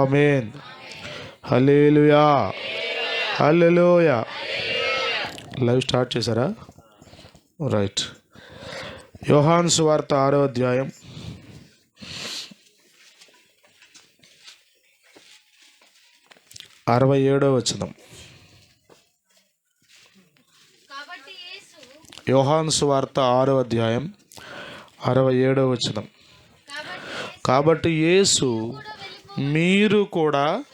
Amen. Hallelujah hallelujah. Live start చేశారా? Right. యోహాన్ సువార్త ఆరో అధ్యాయం. అరవై ఏడో వచనం. యోహాన్ సువార్త ఆరో అధ్యాయం అరవై ఏడో వచనం. కాబట్టి యేసు మీరు కూడా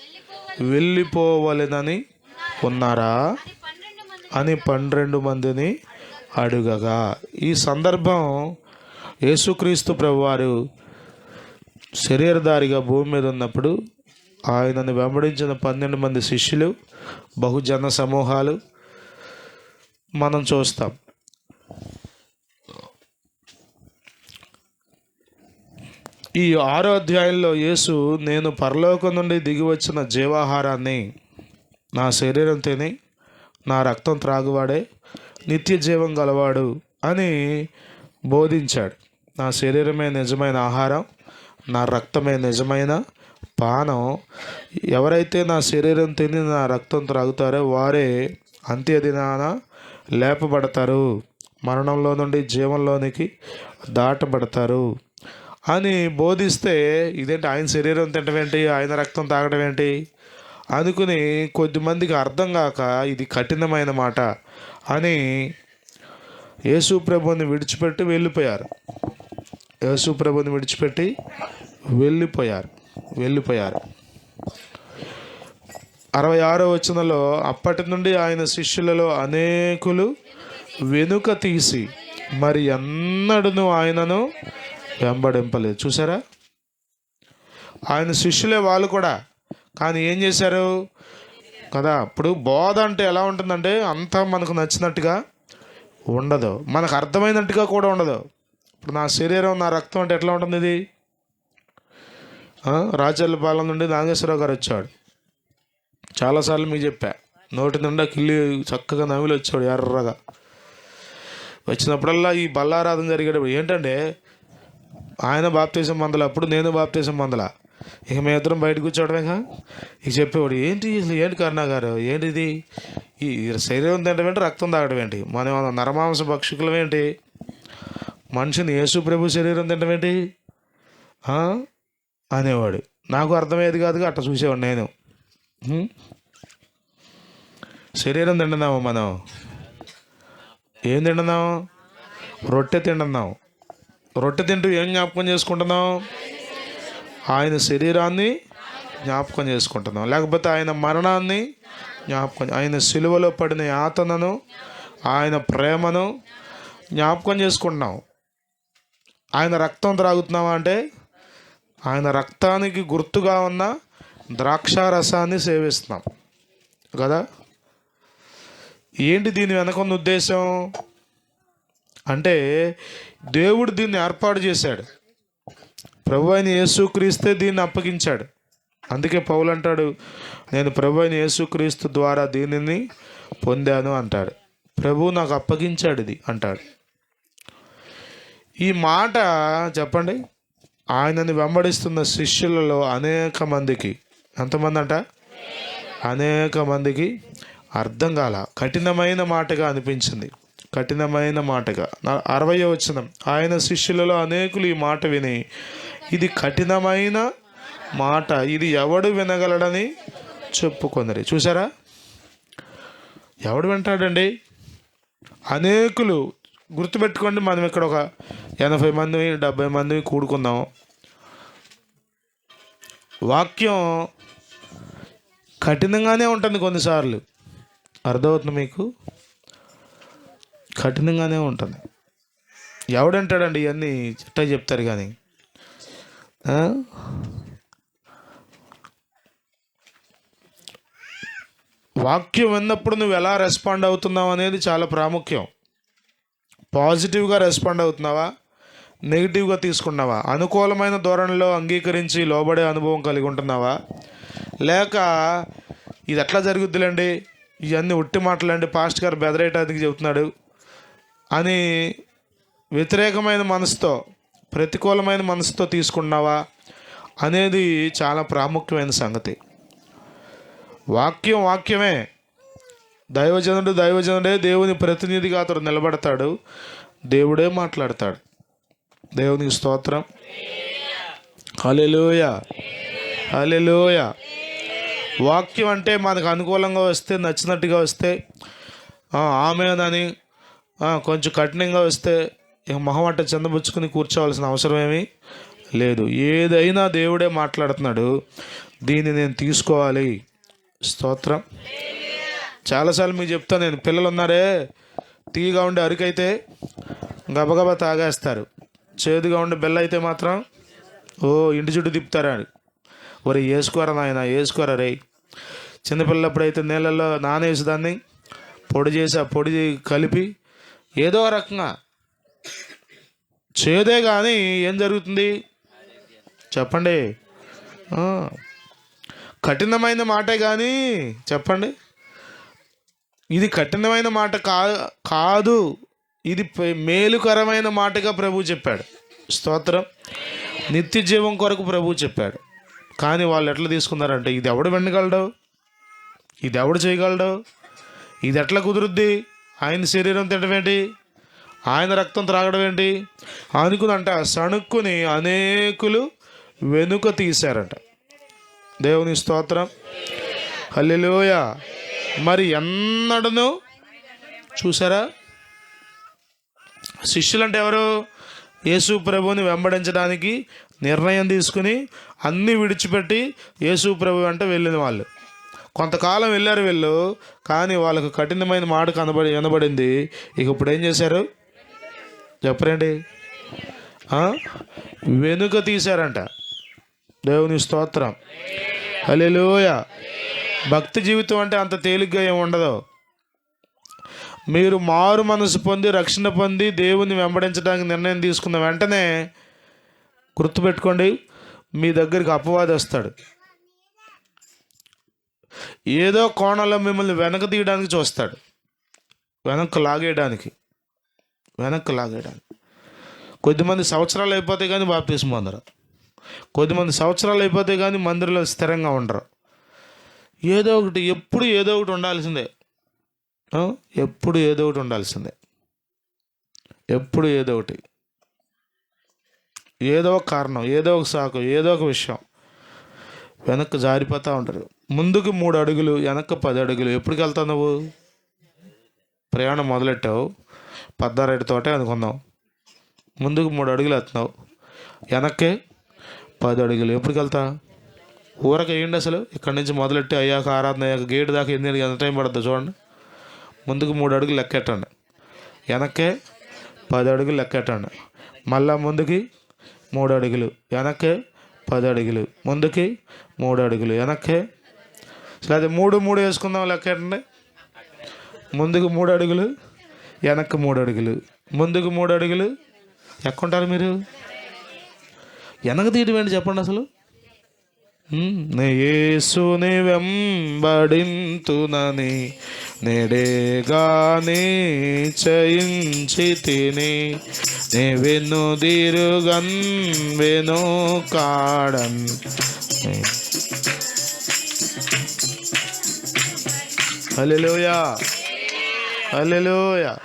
వెళ్ళిపోవలెనని ఉన్నారా? అని పన్నెండు మందిని అడుగగా. ఈ సందర్భం యేసుక్రీస్తు ప్రభువారు శరీరధారిగా భూమి మీద ఉన్నప్పుడు ఆయనను వెంబడించిన పన్నెండు మంది శిష్యులు బహుజన సమూహాలు మనం చూస్తాం. ఈ ఆరో అధ్యాయంలో యేసు నేను పరలోకం నుండి దిగి వచ్చిన జీవాహారాన్ని నా శరీరం తిని నా రక్తం త్రాగువాడే నిత్య జీవం గలవాడు అని బోధించాడు. నా శరీరమే నిజమైన ఆహారం నా రక్తమే నిజమైన పానం. ఎవరైతే నా శరీరం తిని నా రక్తం త్రాగుతారో వారే అంత్యదినాన లేపబడతారు మరణంలో నుండి జీవంలోనికి దాటబడతారు. అని బోధిస్తే ఇదేంటి ఆయన శరీరం తినడం ఏంటి? ఆయన రక్తం తాగడం ఏంటి? అనుకుని కొద్దిమందికి అర్థం కాక ఇది కఠినమైన మాట అని యేసు ప్రభుని విడిచిపెట్టి వెళ్ళిపోయారు. యేసు ప్రభుని విడిచిపెట్టి వెళ్ళిపోయారు. వెళ్ళిపోయారు. అరవై ఆరో వచనంలో అప్పటి నుండి ఆయన శిష్యులలో అనేకులు వెనుక తీసి మరి ఎన్నడను ఆయనను వెంబడింపలేదు. చూసారా ఆయన శిష్యులే వాళ్ళు కూడా. కానీ ఏం చేశారు? కదా ఇప్పుడు బోధ అంటే ఎలా ఉంటుందంటే అంతా మనకు నచ్చినట్టుగా ఉండదు. మనకు అర్థమైనట్టుగా కూడా ఉండదు. ఇప్పుడు నా శరీరం నా రక్తం అంటే ఎట్లా ఉంటుంది ఇది? రాజల్లపాలెం నుండి నాగేశ్వరరావు గారు వచ్చాడు. చాలాసార్లు మీకు చెప్పా. నోటి నిండా కిల్లి చక్కగా నమిలి వచ్చాడు ఎర్రగా. వచ్చినప్పుడల్లా ఈ బల్లారాధన జరిగేటప్పుడు ఏంటంటే ఆయన బాప్తీసం పొందల అప్పుడు నేను బాప్తీసం పొందల. ఇక మేము ఇద్దరం బయట కూర్చోవడమేగా ఇక. చెప్పేవాడు ఏంటి అసలు ఏంటి కరుణా గారు? ఏంటిది? ఈ శరీరం తినడం ఏంటి రక్తం తాగడం ఏంటి? మనం నరమాంస భక్షకులం ఏంటి? మనిషిని యేసు ప్రభు శరీరం తినడం ఏంటి? అనేవాడు. నాకు అర్థమయ్యేది కాదుగా అట్ట చూసేవాడు నేను. శరీరం తింటున్నాము మనం? ఏం తింటున్నాం? రొట్టె తింటున్నాం. రొట్టె తింటూ ఏం జ్ఞాపకం చేసుకుంటున్నాం? ఆయన శరీరాన్ని జ్ఞాపకం చేసుకుంటున్నాం. లేకపోతే ఆయన మరణాన్ని జ్ఞాపకం ఆయన సిలువలో పడిన యాతనను ఆయన ప్రేమను జ్ఞాపకం చేసుకుంటున్నాం. ఆయన రక్తం త్రాగుతున్నావా అంటే ఆయన రక్తానికి గుర్తుగా ఉన్న ద్రాక్షారసాన్ని సేవిస్తున్నాం. కదా? ఏంటి దీని వెనక ఉన్న ఉద్దేశం? అంటే దేవుడు దీన్ని ఏర్పాటు చేశాడు. ప్రభు అయిన యేసుక్రీస్తే దీన్ని అప్పగించాడు. అందుకే పౌలు అంటాడు నేను ప్రభు అయిన యేసుక్రీస్తు ద్వారా దీనిని పొందాను అంటాడు. ప్రభు నాకు అప్పగించాడు ఇది అంటాడు. ఈ మాట చెప్పండి. ఆయనని వెంబడిస్తున్న శిష్యులలో అనేక మందికి ఎంతమంది అంట? అనేక మందికి అర్థం కాల కఠినమైన మాటగా అనిపించింది. కఠినమైన మాటగా. నా అరవై వచనం. ఆయన శిష్యులలో అనేకులు ఈ మాట విని ఇది కఠినమైన మాట. ఇది ఎవడు వినగలడని చెప్పుకొందరి చూసారా ఎవడు వింటాడండి? అనేకులు. గుర్తుపెట్టుకోండి మనం ఇక్కడ ఒక ఎనభై మంది డెబ్బై మంది కూడుకుందాం. వాక్యం కఠినంగానే ఉంటుంది కొన్నిసార్లు. అర్థమవుతుంది మీకు? కఠినంగానే ఉంటుంది. ఎవడంటాడండి ఇవన్నీ చిట్టా చెప్తారు కానీ? వాక్యం విన్నప్పుడు నువ్వు ఎలా రెస్పాండ్ అవుతున్నావు అనేది చాలా ప్రాముఖ్యం. పాజిటివ్గా రెస్పాండ్ అవుతున్నావా? నెగిటివ్గా తీసుకున్నావా? అనుకూలమైన ధోరణిలో అంగీకరించి లోబడే అనుభవం కలిగి ఉంటున్నావా? లేక ఇది ఎట్లా జరుగుద్దిలేండి? ఇవన్నీ ఉట్టి మాటలండి. పాస్ట్ గారు బెదరేయటానికి చెబుతున్నాడు. అని వ్యతిరేకమైన మనసుతో ప్రతికూలమైన మనసుతో తీసుకున్నావా అనేది చాలా ప్రాముఖ్యమైన సంగతి. వాక్యం వాక్యమే. దైవజనుడు దైవజనుడే దేవుని ప్రతినిధిగా అతడు నిలబడతాడు. దేవుడే మాట్లాడతాడు. దేవునికి స్తోత్రం. హల్లెలూయ. హల్లెలూయ. వాక్యం అంటే మనకు అనుకూలంగా వస్తే నచ్చినట్టుగా వస్తే ఆమె ఆమెనని కొంచెం కఠినంగా వస్తే ఇక మొహమాట చెందబుచ్చుకుని కూర్చోవాల్సిన అవసరం ఏమీ లేదు. ఏదైనా దేవుడే మాట్లాడుతున్నాడు. దీన్ని నేను తీసుకోవాలి. స్తోత్రం. చాలాసార్లు మీకు చెప్తాను నేను పిల్లలు ఉన్నారే తీగా ఉండే అరికైతే గబగబా తాగేస్తారు. చేదుగా ఉండే బెల్ల అయితే మాత్రం ఓ ఇంటి చుట్టూ తిప్పుతారా ఒరే వేసుకోరా నాయన వేసుకోరా రే చిన్నపిల్లప్పుడు అయితే నీళ్ళల్లో నానేసి దాన్ని పొడి చేసి ఆ పొడి కలిపి ఏదో రకంగా. చేదే కానీ ఏం జరుగుతుంది? చెప్పండి. కఠినమైన మాటే కానీ చెప్పండి. ఇది కఠినమైన మాట కా కాదు. ఇది మేలుకరమైన మాటగా ప్రభు చెప్పాడు. స్తోత్రం. నిత్య జీవం కొరకు ప్రభు చెప్పాడు. కానీ వాళ్ళు ఎట్లా తీసుకున్నారంటే ఇది ఎవడు వెండగలడు ఇది ఎవడు చేయగలడు? ఇది ఎట్లా కుదురుద్ది? ఆయన శరీరం తినడం ఏంటి? ఆయన రక్తం త్రాగడం ఏంటి? అనుకునంట సణుక్కుని అనేకులు వెనుక తీశారంట. దేవుని స్తోత్రం. హల్లెలూయ. మరి ఎన్నడను చూసారా? శిష్యులంటే ఎవరు? యేసు ప్రభువుని వెంబడించడానికి నిర్ణయం తీసుకుని అన్నీ విడిచిపెట్టి యేసు ప్రభు వెంట వెళ్ళిన వాళ్ళు. కొంతకాలం వెళ్ళారు వీళ్ళు కానీ వాళ్ళకు కఠినమైన మాట కనబడి వినబడింది. ఇక ఇప్పుడు ఏం చేశారు? చెప్పరండి. వెనుక తీశారంట. దేవుని స్తోత్రం. అలెలోయ భక్తి జీవితం అంటే అంత తేలిగ్గా ఏమి ఉండదు. మీరు మారు మనసు పొంది రక్షణ పొంది దేవుని వెంబడించడానికి నిర్ణయం తీసుకున్న వెంటనే గుర్తుపెట్టుకోండి. మీ దగ్గరికి అపవాది వస్తాడు ఏదో కోణంలో మిమ్మల్ని వెనక తీయడానికి చూస్తాడు. వెనక్కు లాగేయడానికి. వెనక్కు లాగేయడానికి. కొద్దిమంది సంవత్సరాలు అయిపోతే కానీ బాప్తీసం పొందరు. కొద్దిమంది సంవత్సరాలు అయిపోతే కానీ మందిరంలో స్థిరంగా ఉండరు. ఏదో ఒకటి ఎప్పుడు ఏదో ఒకటి ఉండాల్సిందే. ఎప్పుడు ఏదో ఒకటి ఉండాల్సిందే. ఎప్పుడు ఏదో ఒకటి. ఏదో ఒక కారణం ఏదో ఒక సాకు ఏదో ఒక విషయం. వెనక్కి జారిపోతూ ఉంటారు. ముందుకు మూడు అడుగులు వెనక్కి పది అడుగులు. ఎప్పటికి వెళ్తావు నువ్వు? ప్రయాణం మొదలెట్టావు? పద్దారెడ్డి తోటే అనుకున్నావు ముందుకు మూడు అడుగులు వస్తున్నావు వెనక్కి పది అడుగులు. ఎప్పటికి వెళ్తా? ఊరక ఏంటి అసలు? ఇక్కడి నుంచి మొదలెట్టి అయ్యాక ఆరాధన అయ్యాక గేటు దాకా ఎన్ని ఎంత టైం పడుతుంది చూడండి. ముందుకు మూడు అడుగులు లెక్కెట్టండి. వెనక్కే పది అడుగులు లెక్కెట్టండి. మళ్ళా ముందుకి మూడు అడుగులు. వెనక్కే పది అడుగులు. ముందుకి మూడు అడుగులు. వెనక్కి. అసలు అది మూడు మూడు వేసుకుందాం లెక్కండి ముందుకు మూడు అడుగులు వెనక్కి మూడు అడుగులు. ముందుకు మూడు అడుగులు. ఎక్కుంటారు మీరు? వెనక తీయటం ఏంటి చెప్పండి అసలు? నేసుని యేసుని వెంబడింతునని నేడేగాని చయించి తిని నే వెన్ను దిరుగన్ వెను కాడన్ అల్లెలోయా అల్లెలోయా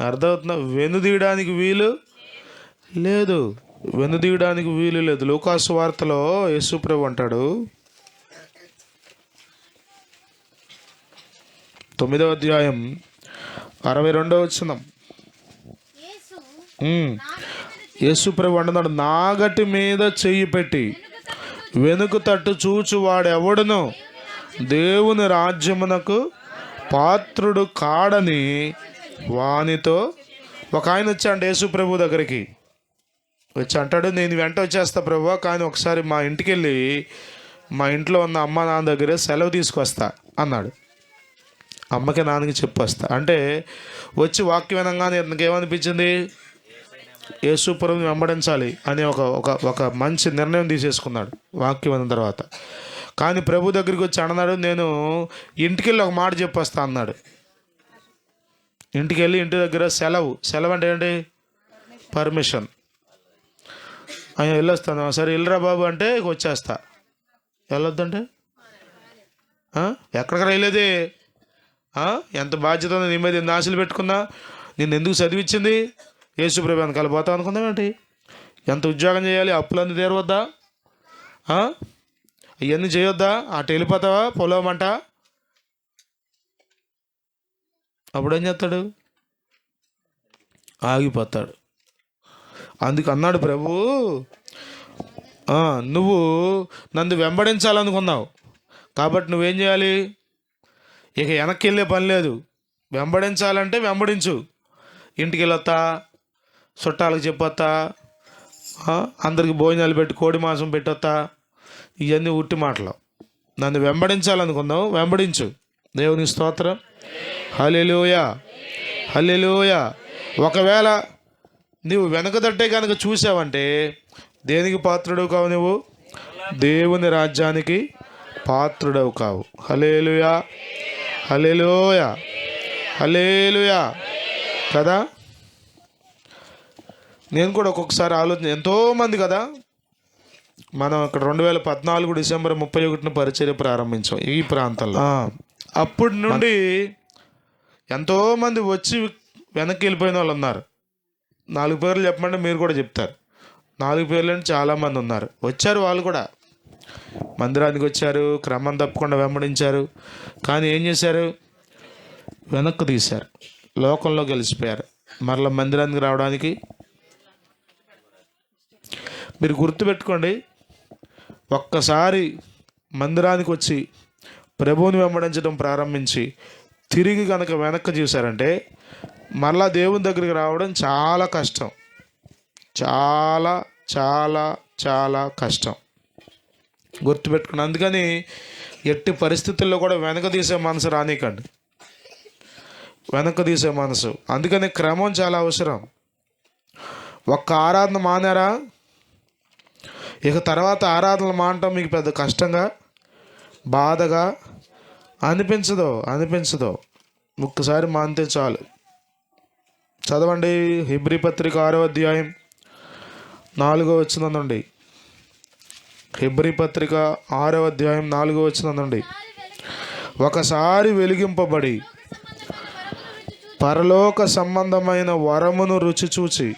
అర్థమవుతుందా? వెను తీయడానికి వీలు లేదు. వెను తీయడానికి వీలు లేదు. లోకాసు వార్తలో యేసుప్రభు అంటాడు తొమ్మిదవ అధ్యాయం అరవై రెండవ వచ్చిన యేసు యేసుప్రభు అంటున్నాడు నాగటి మీద చెయ్యి పెట్టి వెనుక తట్టు చూచు వాడెవడును? దేవుని రాజ్యమునకు పాత్రుడు కాడని వానితో ఒక ఆయన వచ్చాడు యేసు ప్రభు దగ్గరికి. వచ్చి అంటాడు నేను వెంట వచ్చేస్తా ప్రభు కానీ ఒకసారి మా ఇంటికి వెళ్ళి మా ఇంట్లో ఉన్న అమ్మ నాన్న దగ్గర సెలవు తీసుకొస్తా అన్నాడు. అమ్మకి నాన్నకి చెప్పేస్తా. అంటే వచ్చి వాక్యం వినంగానే ఇంకేమనిపించింది ఏమనిపించింది? యేసుపురం వెంబడించాలి అనే ఒక ఒక ఒక మంచి నిర్ణయం తీసేసుకున్నాడు వాక్యం విన్న తర్వాత. కానీ ప్రభు దగ్గరికి వచ్చి అన్నాడు నేను ఇంటికి వెళ్ళి ఒక మాట చెప్పేస్తా అన్నాడు. ఇంటికి వెళ్ళి ఇంటి దగ్గర సెలవు. సెలవు అంటే ఏంటి? పర్మిషన్. ఆయన వెళ్ళొస్తాను. సరే వెళ్ళరా బాబు అంటే వచ్చేస్తా. వెళ్ళొద్దంటే? ఎక్కడికి రైలేదే ఎంత బాధ్యత ఉంది నీ మీద ఎన్ని ఆశలు పెట్టుకున్నా నిన్ను ఎందుకు చదివించింది? యేసుప్రభు వెనకాల పోతావు అనుకుందామేంటి ఎంత ఉద్యోగం చేయాలి? అప్పులన్నీ తీరవద్దా? అవన్నీ చేయొద్దా? అటు వెళ్ళిపోతావా? పొలవమంట అప్పుడు ఏం చేస్తాడు? ఆగిపోతాడు. అందుకు అన్నాడు ప్రభు నువ్వు నన్ను వెంబడించాలనుకున్నావు. కాబట్టి నువ్వేం చేయాలి? ఇక వెనక్కి వెళ్ళే పని లేదు. వెంబడించాలంటే వెంబడించు. ఇంటికి వెళ్ళొత్తా చుట్టాలకు చెప్పొత్తా అందరికి భోజనాలు పెట్టి కోడి మాంసం పెట్టొత్తా ఇవన్నీ ఉట్టి మాటలు. నన్ను వెంబడించాలనుకుందాం వెంబడించు. దేవుని స్తోత్రం. హలెలోయ హలెలోయ ఒకవేళ నువ్వు వెనకదట్టే కనుక చూసావంటే దేనికి పాత్రుడు కావు నువ్వు దేవుని రాజ్యానికి పాత్రుడవు కావు హలేలుయా హలేలోయ హలేలుయా కదా? నేను కూడా ఒక్కొక్కసారి ఆలోచన ఎంతోమంది కదా? మనం ఇక్కడ రెండు వేల పద్నాలుగు డిసెంబర్ ముప్పై ఒకటిన పరిచర్య ప్రారంభించాం ఈ ప్రాంతంలో. అప్పటి నుండి ఎంతోమంది వచ్చి వెనక్కి వెళ్ళిపోయిన వాళ్ళు ఉన్నారు. నాలుగు పేర్లు చెప్పమంటే మీరు కూడా చెప్తారు. నాలుగు పేర్లు అంటే చాలామంది ఉన్నారు. వచ్చారు వాళ్ళు కూడా. మందిరానికి వచ్చారు క్రమం తప్పకుండా వెంబడించారు. కానీ ఏం చేశారు? వెనక్కి తీశారు. లోకంలో గెలిచిపోయారు. మరలా మందిరానికి రావడానికి మీరు గుర్తుపెట్టుకోండి ఒక్కసారి మందిరానికి వచ్చి ప్రభువుని వెంబడించడం ప్రారంభించి తిరిగి కనుక వెనక్కి చూశారంటే మరలా దేవుని దగ్గరికి రావడం చాలా కష్టం. చాలా చాలా చాలా కష్టం. గుర్తుపెట్టుకుని అందుకని ఎట్టి పరిస్థితుల్లో కూడా వెనక తీసే మనసు రానికండి. వెనక తీసే మనసు. అందుకని క్రమం చాలా అవసరం. ఒక్క ఆరాధన మానారా? ఇక తర్వాత ఆరాధనలు మానటం మీకు పెద్ద కష్టంగా బాధగా అనిపించదు అనిపించదు. ఒక్కసారి మానితే చాలు. చదవండి హిబ్రి పత్రిక ఆరో అధ్యాయం నాలుగో వచ్చిందండి హిబ్రి పత్రిక ఆరవ అధ్యాయం నాలుగో వచ్చినందండి ఒకసారి వెలిగింపబడి పరలోక సంబంధమైన వరమును రుచి చూచి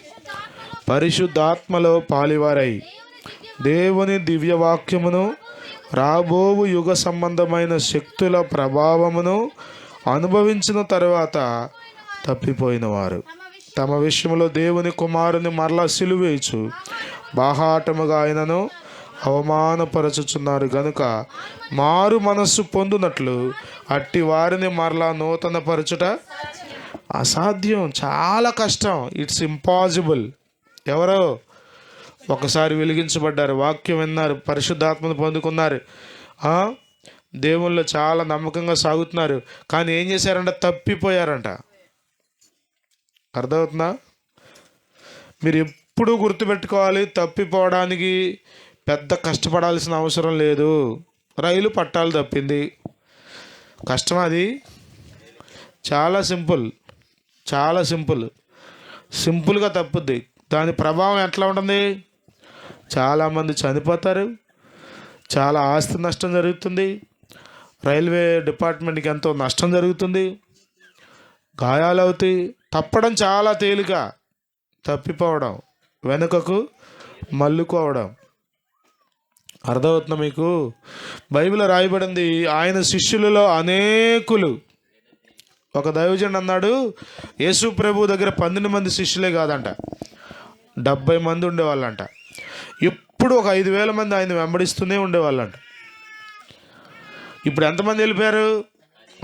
పరిశుద్ధాత్మలో పాలివారై దేవుని దివ్యవాక్యమును రాబోవు యుగ సంబంధమైన శక్తుల ప్రభావమును అనుభవించిన తర్వాత తప్పిపోయినవారు. తమ విషయంలో దేవుని కుమారుని మరలా సిలువేచు బాహాటముగా ఆయనను అవమానపరచుచున్నారు. గనుక మారు మనస్సు పొందునట్లు అట్టి వారిని మరలా నూతన పరచుట అసాధ్యం. చాలా కష్టం. ఇట్స్ ఇంపాసిబుల్ ఎవరో ఒకసారి వెలిగించబడ్డారు. వాక్యం విన్నారు. పరిశుద్ధాత్మను పొందుకున్నారు. దేవుళ్ళు చాలా నమ్మకంగా సాగుతున్నారు. కానీ ఏం చేశారంట? తప్పిపోయారంట. అర్థమవుతుందా? మీరు ఎప్పుడూ గుర్తుపెట్టుకోవాలి. తప్పిపోవడానికి పెద్ద కష్టపడాల్సిన అవసరం లేదు. రైలు పట్టాలు తప్పింది. కష్టం అది. చాలా సింపుల్. చాలా సింపుల్. సింపుల్గా తప్పుద్ది. దాని ప్రభావం ఎట్లా ఉంటుంది? చాలామంది చనిపోతారు. చాలా ఆస్తి నష్టం జరుగుతుంది. రైల్వే డిపార్ట్మెంట్కి ఎంతో నష్టం జరుగుతుంది. గాయాలు అవుతాయి తప్పడం చాలా తేలిక. తప్పిపోవడం వెనుకకు మల్లుకోవడం. అర్థమవుతుందా మీకు? బైబిల్ రాయబడింది ఆయన శిష్యులలో అనేకులు. ఒక దైవజన్ అన్నాడు యేసు ప్రభు దగ్గర పన్నెండు మంది శిష్యులే కాదంట డెబ్బై మంది ఉండేవాళ్ళంట. ఇప్పుడు ఒక ఐదు వేల మంది ఆయన వెంబడిస్తూనే ఉండేవాళ్ళంట. ఇప్పుడు ఎంతమంది వెళ్ళిపోయారు?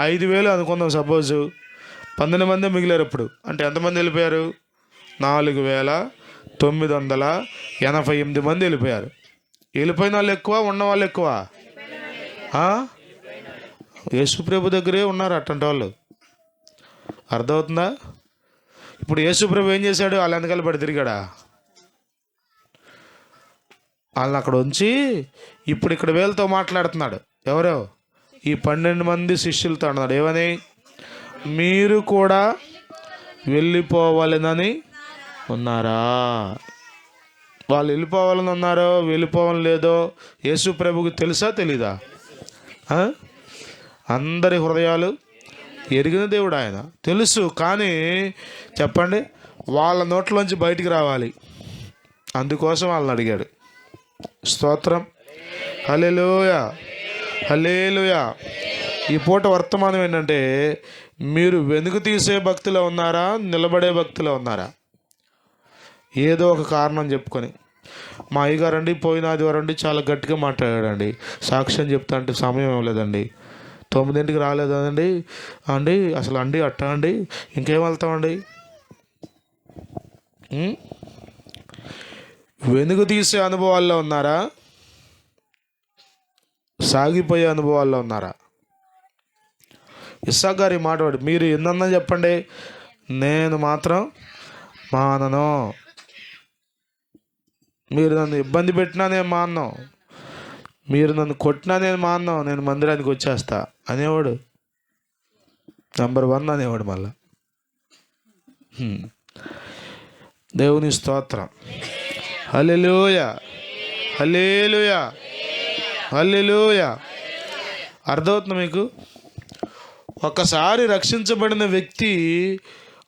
ఐదు వేలు అనుకుందాం సపోజు. పన్నెండు మంది మిగిలారు ఇప్పుడు. అంటే ఎంతమంది వెళ్ళిపోయారు? నాలుగు వేల తొమ్మిది వందల ఎనభై ఎనిమిది మంది వెళ్ళిపోయారు. వెళ్ళిపోయిన వాళ్ళు ఎక్కువ ఉన్న వాళ్ళు ఎక్కువ? ఆ? యేసుప్రభు దగ్గరే ఉన్నారు అట్టంటి వాళ్ళు. అర్థమవుతుందా? ఇప్పుడు యేసుప్రభు ఏం చేశాడు? వాళ్ళు వెనకాల పడి తిరిగాడా? వాళ్ళని అక్కడ ఉంచి ఇప్పుడు ఇక్కడ వేలతో మాట్లాడుతున్నాడు. ఎవరో? ఈ పన్నెండు మంది శిష్యులతో అన్నాడు. ఏమని? మీరు కూడా వెళ్ళిపోవాలని ఉన్నారా? వాళ్ళు వెళ్ళిపోవాలని ఉన్నారో వెళ్ళిపోవాలని లేదో యేసు ప్రభుకి తెలుసా తెలీదా? అందరి హృదయాలు ఎరిగిన దేవుడు ఆయన. తెలుసు కానీ చెప్పండి వాళ్ళ నోట్లోంచి బయటికి రావాలి. అందుకోసం వాళ్ళని అడిగాడు. స్తోత్రం. హలేలుయ హలేలుయ ఈ పూట వర్తమానం ఏంటంటే మీరు వెనుక తీసే భక్తిలో ఉన్నారా నిలబడే భక్తిలో ఉన్నారా? ఏదో ఒక కారణం చెప్పుకొని. మా అయ్యగారండి పోయిన ఆదివారం అండి చాలా గట్టిగా మాట్లాడాడండి. సాక్ష్యం చెప్తా అంటే సమయం ఇవ్వలేదండి. తొమ్మిదింటికి రాలేదండి అండి అసలు అండి అట్టా అండి? ఇంకేం వెళ్తామండి? వెనుక తీసే అనుభవాల్లో ఉన్నారా? సాగిపోయే అనుభవాల్లో ఉన్నారా? ఇస్సాక్ గారి మాట మీరు ఎన్నన్నా చెప్పండి. నేను మాత్రం మానను. మీరు నన్ను ఇబ్బంది పెట్టినా నేను మాన్నాం. మీరు నన్ను కొట్టినా నేను మాన్నాం. నేను మందిరానికి వచ్చేస్తా అనేవాడు. నంబర్ వన్ అనేవాడు మళ్ళా. Hmm. దేవుని స్తోత్రం. హలెలుయ హలేలుయ హలెలుయ అర్థమవుతుంది మీకు? ఒక్కసారి రక్షించబడిన వ్యక్తి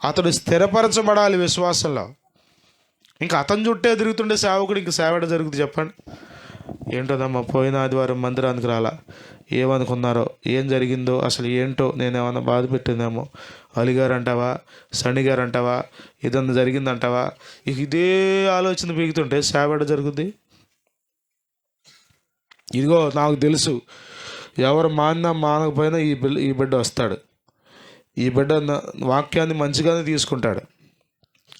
అతడు స్థిరపరచబడాలి విశ్వాసంలో. ఇంకా అతను చుట్టే తిరుగుతుండే సేవకుడు ఇంక సేవడ జరుగుతుంది చెప్పండి. ఏంటోదమ్మా పోయిన ఆదివారం మందిరానికి రాలా? ఏమనుకున్నారో ఏం జరిగిందో అసలు ఏంటో నేనేమన్నా బాధ పెట్టిందేమో? అలిగారు అంటావా సణిగారు అంటావా ఇదన్నా జరిగిందంటావా? ఇక ఇదే ఆలోచన పీకుతుంటే సేవడ జరుగుద్ది? ఇదిగో నాకు తెలుసు ఎవరు మానినా మానకపోయినా ఈ బిడ్డ ఈ బిడ్డ వస్తాడు. ఈ బిడ్డ వాక్యాన్ని మంచిగానే తీసుకుంటాడు.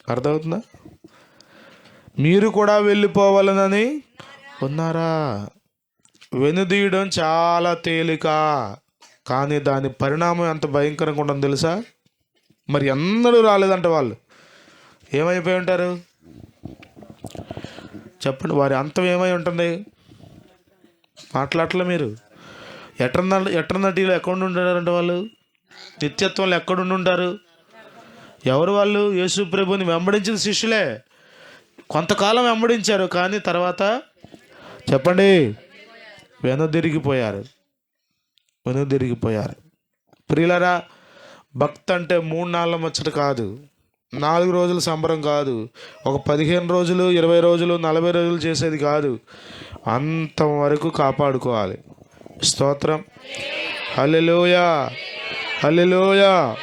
అర్థమవుతుందా? మీరు కూడా వెళ్ళిపోవాలనని ఉన్నారా? వెనుదీయడం చాలా తేలిక కానీ దాని పరిణామం ఎంత భయంకరంగా ఉంటుందో తెలుసా? మరి ఎన్నడూ రాలేదంట వాళ్ళు. ఏమైపోయి ఉంటారు? చెప్పండి వారి అంతం ఏమై ఉంటుంది? మాట్లాడలే మీరు. ఎట్రన్న ఎటర్నటీలో ఎక్కడ ఉంటారంట వాళ్ళు? నిత్యత్వంలో ఎక్కడుండి ఉంటారు ఎవరు వాళ్ళు? యేసు ప్రభుని వెంబడించిన శిష్యులే. కొంతకాలం వెంబడించారు కానీ తర్వాత చెప్పండి. వెనుదిరిగిపోయారు. వెనుదిరిగిపోయారు. ప్రియులరా భక్తి అంటే మూడు నాళ్ళ ముచ్చట కాదు. నాలుగు రోజుల సంబరం కాదు. ఒక పదిహేను రోజులు ఇరవై రోజులు నలభై రోజులు చేసేది కాదు. అంతవరకు కాపాడుకోవాలి. స్తోత్రం. హల్లెలూయా. హల్లెలూయా.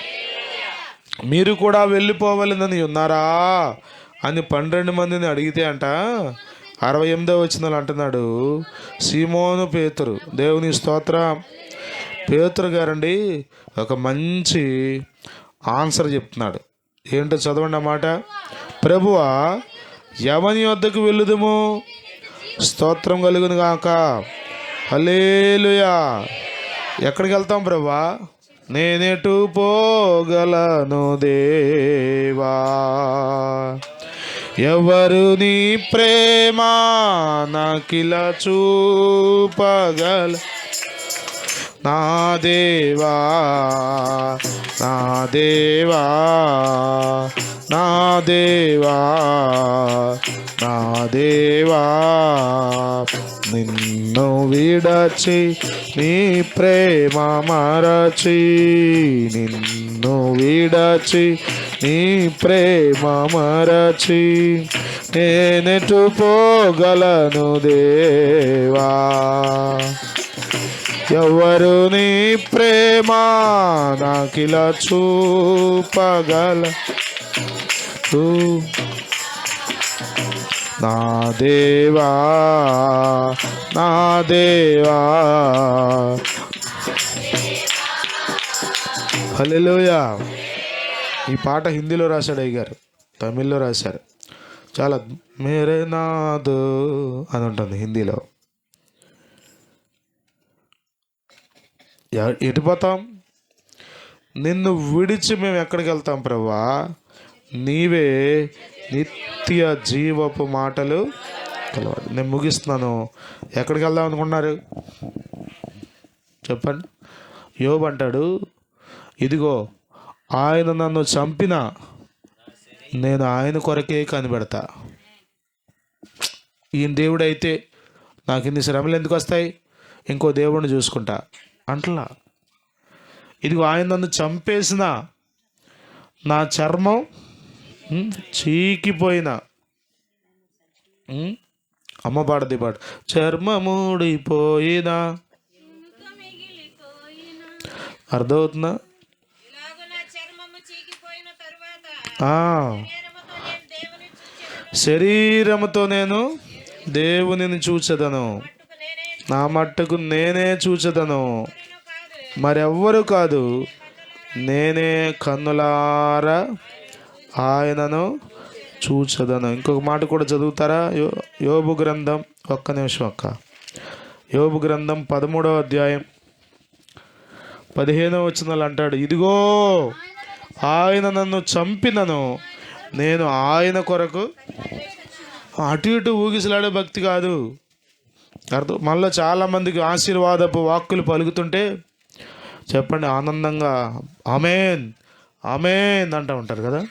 మీరు కూడా వెళ్ళిపోవాలని ఉన్నారా? అని పన్నెండు మందిని అడిగితే అంట అరవై ఎనిమిదో వచ్చిన అంటున్నాడు సీమోను పేతురు దేవుని స్తోత్ర. పేతురు గారండి ఒక మంచి ఆన్సర్ చెప్తున్నాడు. ఏంటో చదవండి అన్నమాట ప్రభువా ఎవని వద్దకు వెళ్ళుదము. స్తోత్రం కలుగును గాక. హల్లేలుయా. ఎక్కడికి వెళ్తాం ప్రభా నేనెటు పోగలను దేవా. ఎవరు నీ ప్రేమ నాకిలా చూపగల? నా దేవా నా దేవా నా దేవా నా దేవా నిన్ను విడచి నీ ప్రేమ మరచి నిన్ను విడచి నీ ప్రేమ మరచి నేనెటు పోగలను దేవా. ఎవరు నీ ప్రేమ నాకిలా చూపగల? నా దేవా నా దేవా. హలో ఈ పాట హిందీలో రాశాడు అయ్యారు తమిళ్ళో రాశారు. చాలా మేరే నాదు అని ఉంటుంది హిందీలో. ఎటు పోతాం? నిన్ను విడిచి మేము ఎక్కడికి వెళ్తాం ప్రభా నీవే నిత్య జీవపు మాటలు కలవాలి నేను ముగిస్తున్నాను. ఎక్కడికి వెళ్దాం అనుకున్నారు చెప్పండి. యోబు అంటాడు ఇదిగో ఆయన నన్ను చంపిన నేను ఆయన కొరకే కనిపెడతా. ఈయన దేవుడు అయితే నాకు ఇన్ని శ్రమలు ఎందుకు వస్తాయి? ఇంకో దేవుడిని చూసుకుంటా. అంటలా. ఇదిగో ఆయన నన్ను చంపేసిన నా చర్మం చీకిపోయిన అమ్మ పాడది పాట. చర్మముడిపోయినా అర్థమవుతుందా ఇలాగున చర్మము చీకిపోయిన తరువాత ఆ, శరీరముతో నేను దేవునిని చూచెదను. నా మట్టుకు నేనే చూచదను. మరెవ్వరు కాదు నేనే కన్నులారా ఆయనను చూచదను. ఇంకొక మాట కూడా చదువుతారా? యో యోబు గ్రంథం ఒక్క నిమిషం ఒక్క యోబు గ్రంథం పదమూడవ అధ్యాయం పదిహేనవ వచనాలు అంటాడు ఇదిగో ఆయన నన్ను చంపినను. నేను ఆయన కొరకు అటు ఇటు ఊగిసలాడే భక్తి కాదు. అర్థం మళ్ళీ చాలామందికి ఆశీర్వాదపు వాక్కులు పలుకుతుంటే చెప్పండి ఆనందంగా అమేన్ అమేన్ అంటూ ఉంటారు కదా.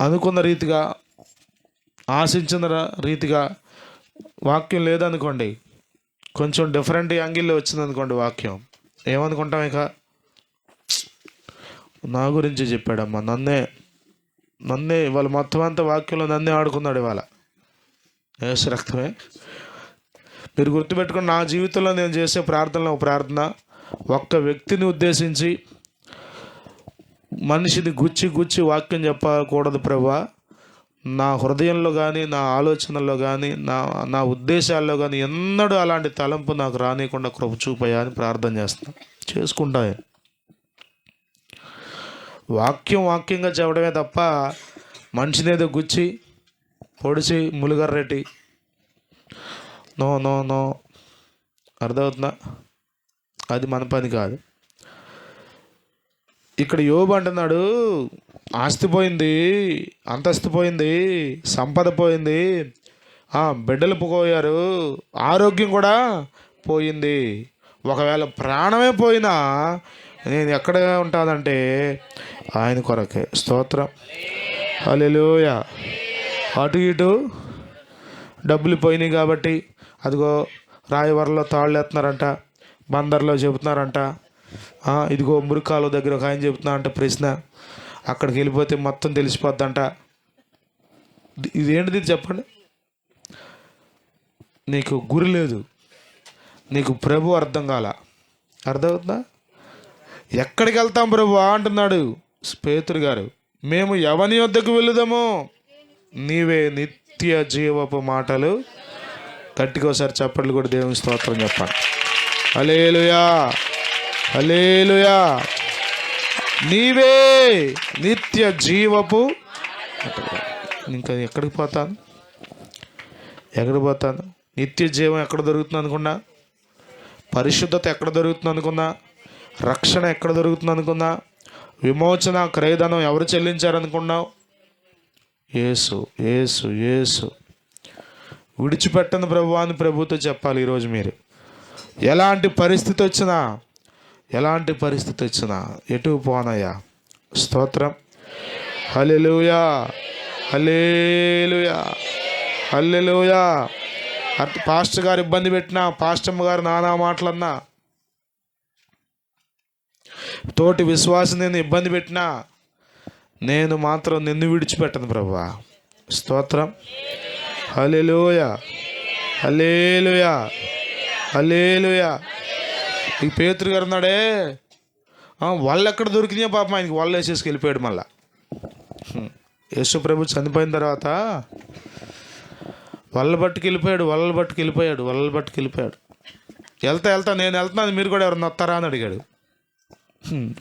అనుకున్న రీతిగా ఆశించిన ర- రీతిగా వాక్యం లేదనుకోండి కొంచెం డిఫరెంట్ యాంగిల్లో వచ్చిందనుకోండి వాక్యం. ఏమనుకుంటాం ఇక? నా గురించి చెప్పాడమ్మా నన్నే నన్నే ఇవాళ మొత్తం అంతా వాక్యంలో నన్నే ఆడుకున్నాడు ఇవాళ. యేసు రక్తమే. మీరు గుర్తుపెట్టుకుని నా జీవితంలో నేను చేసే ప్రార్థనలో ప్రార్థన ఒక్క వ్యక్తిని ఉద్దేశించి మనిషిని గుచ్చి గుచ్చి వాక్యం చెప్పకూడదు ప్రభా. నా హృదయంలో కానీ నా ఆలోచనల్లో కానీ నా నా ఉద్దేశాల్లో కానీ ఎన్నడూ అలాంటి తలంపు నాకు రానియకుండా కృప చూపయా అని ప్రార్థన చేస్తాను చేసుకుంటా వాక్యం వాక్యంగా చెప్పడమే తప్ప మనిషినేదో గుచ్చి పొడిచి ములుగర్రెట్టి. No no no. అర్థమవుతుందా? అది మన పని కాదు. ఇక్కడ యోబు అంటున్నాడు ఆస్తి పోయింది అంతస్తు పోయింది సంపద పోయింది బిడ్డలు పోయారు ఆరోగ్యం కూడా పోయింది. ఒకవేళ ప్రాణమే పోయినా నేను ఎక్కడ ఉంటుందంటే ఆయన కొరకే. స్తోత్రం. హల్లెలూయ. అటు ఇటు డబ్బులు పోయినాయి కాబట్టి అదిగో రాయవరంలో తాళ్ళు ఎత్తున్నారంట బందర్లో చెబుతున్నారంట ఇదిగో మురికాలు దగ్గర ఒక ఆయన చెబుతున్నా అంటే ప్రశ్న అక్కడికి వెళ్ళిపోతే మొత్తం తెలిసిపోద్దంట. ఇది- ఇదేంటిది చెప్పండి. నీకు గురి లేదు. నీకు ప్రభు అర్థం కాల. అర్థమవుతుందా? ఎక్కడికి వెళ్తాం ప్రభు? అంటున్నాడు స్పేతురు గారు. మేము ఎవని వద్దకు వెళ్ళుదాము? నీవే నిత్య జీవపు మాటలు. గట్టిగా ఒకసారి చప్పట్లు కూడా దేవుని స్తోత్రం చెప్పండి. అలేలుయా హలేలుయా నీవే నిత్య జీవపు. ఇంకా ఎక్కడికి పోతాను? ఎక్కడికి పోతాను? నిత్య జీవం ఎక్కడ దొరుకుతుంది అనుకున్నా? పరిశుద్ధత ఎక్కడ దొరుకుతుంది అనుకున్నా? రక్షణ ఎక్కడ దొరుకుతుంది అనుకున్నా? విమోచన క్రయధనం ఎవరు చెల్లించారనుకున్నావు ఏసు ఏసు ఏసు విడిచిపెట్టను ప్రభు అని ప్రభుతో చెప్పాలి ఈరోజు మీరు. ఎలాంటి పరిస్థితి వచ్చినా ఎలాంటి పరిస్థితి వచ్చినా ఎటు పోనయ్యా? స్తోత్రం. Hallelujah hallelujah hallelujah. At pastor గారు ఇబ్బంది పెట్టినా పాస్టమ్మ గారు నానా మాటలన్నా తోటి విశ్వాసం నేను ఇబ్బంది పెట్టినా నేను మాత్రం నిన్ను విడిచిపెట్టను ప్రభా. స్తోత్రం. హల్లెలూయ. హలేలుయా హలేలుయా ఈ పేతురు గారు ఉన్నాడే. వాళ్ళు ఎక్కడ దొరికినాయో పాపం ఆయనకి వాళ్ళు వేసేసి వెళ్ళిపోయాడు మళ్ళా యేసు ప్రభు చనిపోయిన తర్వాత వాళ్ళ బట్టుకు వెళ్ళిపోయాడు వాళ్ళ బట్టుకు వెళ్ళిపోయాడు వాళ్ళ బట్టుకు వెళ్ళిపోయాడు వెళ్తా వెళ్తా నేను వెళ్తున్నాను మీరు కూడా ఎవరన్నా వస్తారా అని అడిగాడు.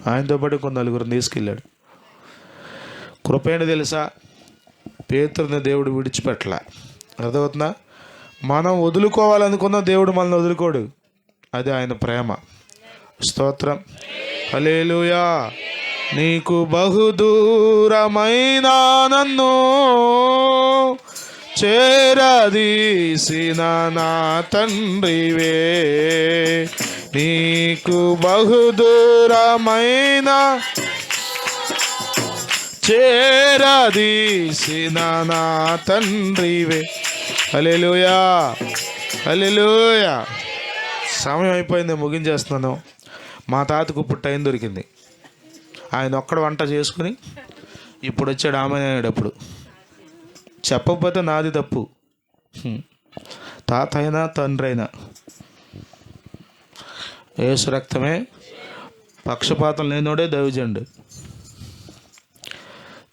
ఆయనతో పాటు కొంత నలుగురిని తీసుకెళ్ళాడు. కృపేణ తెలుసా? పేతురుని దేవుడు విడిచిపెట్టలే. అర్థమవుతుందా? మనం వదులుకోవాలనుకున్న దేవుడు మనల్ని వదులుకోడు. అది ఆయన ప్రేమ. స్తోత్రం. అలేలుయా నీకు బహుదూరమైన నన్ను చేరదీసిన నా తండ్రివే. నీకు బహుదూరమైన చేరదీసిన నా తండ్రివే. అలెలుయా అలెలుయా సమయం అయిపోయింది ముగించేస్తున్నాను. మా తాతకు ఇప్పుడు టైం దొరికింది. ఆయన ఒక్కడ వంట చేసుకుని ఇప్పుడు వచ్చాడు ఆమె అప్పుడు చెప్పకపోతే నాది తప్పు. తాత అయినా తండ్రి అయినా ఏసు రక్తమే పక్షపాతం లేనోడే దైవజండు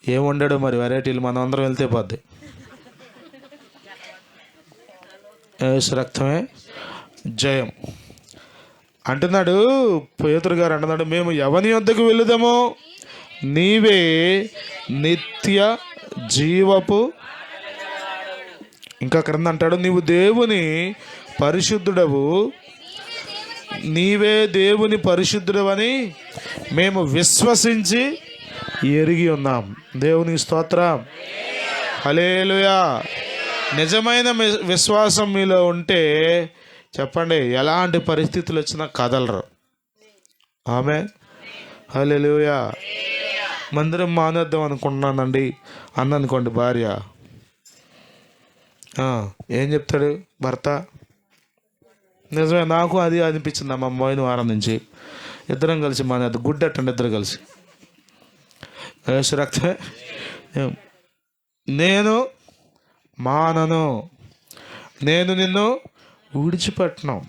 ఏం వండాడో మరి వెరైటీలు మనం అందరం వెళ్తే పోద్ది. ఏసు రక్తమే జయం. అంటున్నాడు పేతురు గారు అంటున్నాడు మేము ఎవని వద్దకు వెళ్ళుదాము? నీవే నిత్య జీవపు ఇంకా క్రింద అంటాడు నీవు దేవుని పరిశుద్ధుడవు. నీవే దేవుని పరిశుద్ధుడవని మేము విశ్వసించి ఎరిగి ఉన్నాం. దేవుని స్తోత్రం. హలేలుయా నిజమైన విశ్వాసం మీలో ఉంటే చెప్పండి ఎలాంటి పరిస్థితులు వచ్చినా కదలరు. ఆమె హలోయా మందిరం మానేద్దాం అనుకుంటున్నానండి. అందనుకోండి భార్య. ఏం చెప్తాడు భర్త? నిజమే నాకు అది అనిపించింది అమ్మ మోయిన వారం నుంచి. ఇద్దరం కలిసి మానేది గుడ్ అట్టండి ఇద్దరు కలిసి. యేసు రక్తమే నేను మానను. నేను నిన్ను విడిచిపెట్టడం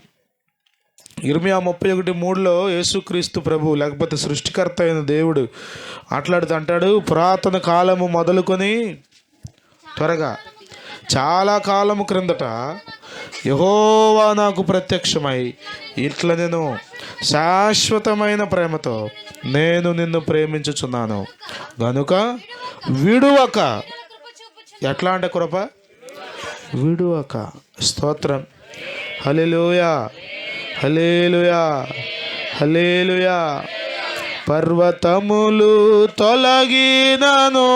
ఇరవై ముప్పై ఒకటి మూడులో యేసుక్రీస్తు ప్రభు లేకపోతే సృష్టికర్త అయిన దేవుడు మాట్లాడుతూ అంటాడు పురాతన కాలము మొదలుకొని త్వరగా చాలా కాలము క్రిందట యహోవా నాకు ప్రత్యక్షమై ఇట్లా నేను శాశ్వతమైన ప్రేమతో నేను నిన్ను ప్రేమించుచున్నాను. గనుక విడువక. ఎట్లా అంటే కృప? విడువక. స్తోత్రం. హలేలుయా హలేలుయా హలేలుయా పర్వతములు తొలగినను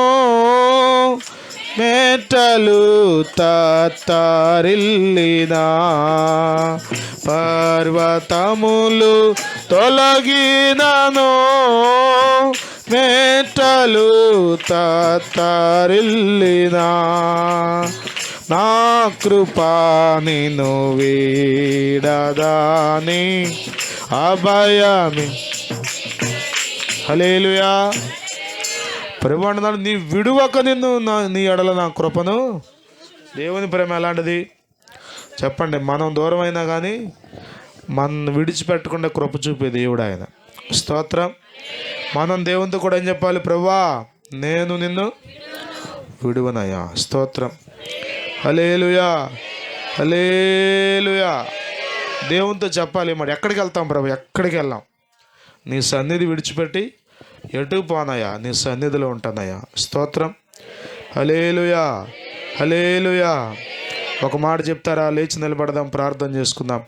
మేటలు తారిల్లినా పర్వతములు తొలగినను మేటలు తారిల్లినా నా కృపా నిన్ను వీడదాని అభయమి. హలేలుయా ప్రభు అంటున్నాడు నీ విడువక నిన్ను నా నీ ఎడల నా కృపను. దేవుని ప్రేమ ఎలాంటిది? చెప్పండి మనం దూరం అయినా కానీ మన విడిచిపెట్టకుండా కృప చూపే దేవుడు ఆయన. స్తోత్రం. మనం దేవునితో కూడా ఏం చెప్పాలి? ప్రభా నేను నిన్ను విడువనయ్యా. స్తోత్రం. హలేలుయా హలేలుయా దేవునితో చెప్పాలి మరి ఎక్కడికి వెళ్తాం ప్రభు? ఎక్కడికి వెళ్ళాం? నీ సన్నిధి విడిచిపెట్టి ఎటు పోనయ్యా? నీ సన్నిధిలో ఉంటానయ్యా. స్తోత్రం. హలేలుయా హలేలుయా ఒక మాట చెప్తారా? లేచి నిలబడదాం ప్రార్థన చేసుకుందాం.